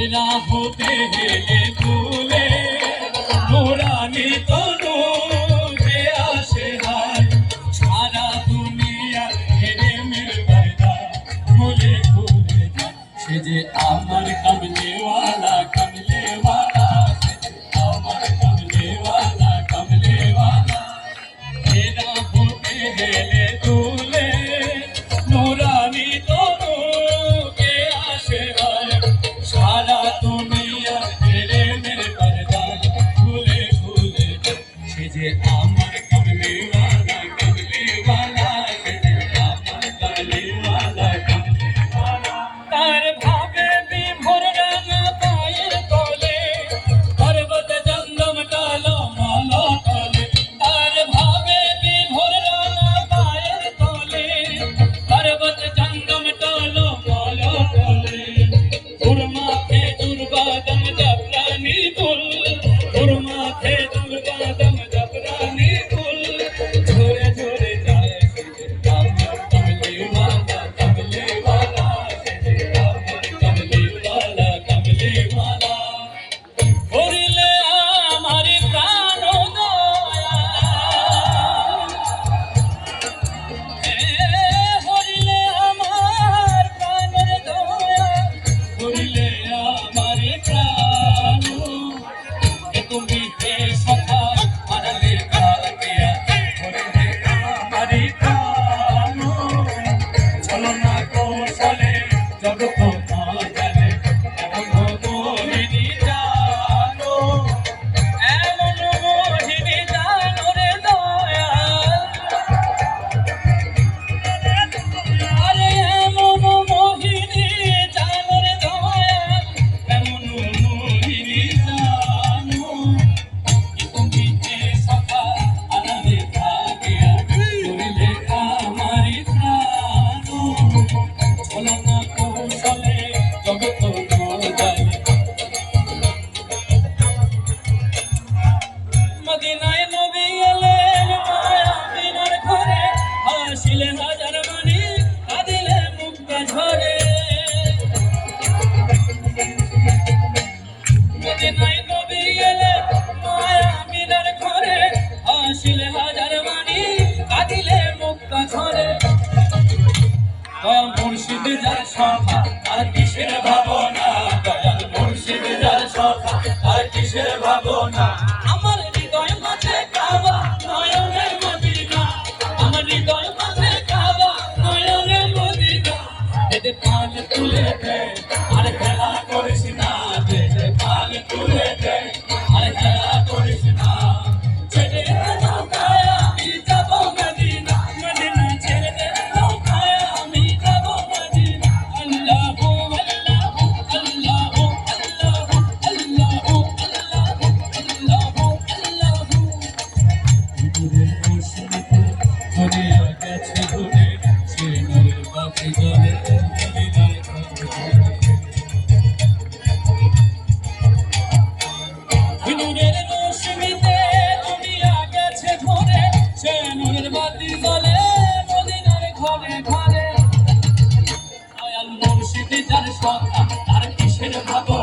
তেরা হতে যে আসে হায়। দুনিয়া হেরে মিল ভুলে ভুলে সে দিলে হাজার মানে কাঁদিলে মুখটা ঝরে। নাই কবি এলে মায়া মিনার ঘরে, আসিলে হাজার ভাবনা? দয়াল মুর্শিদ যার ভাবনা? পান তুলে দে আর খেলা করিস না দে পান তুলে দে। কথা তার কিসের ভাবো।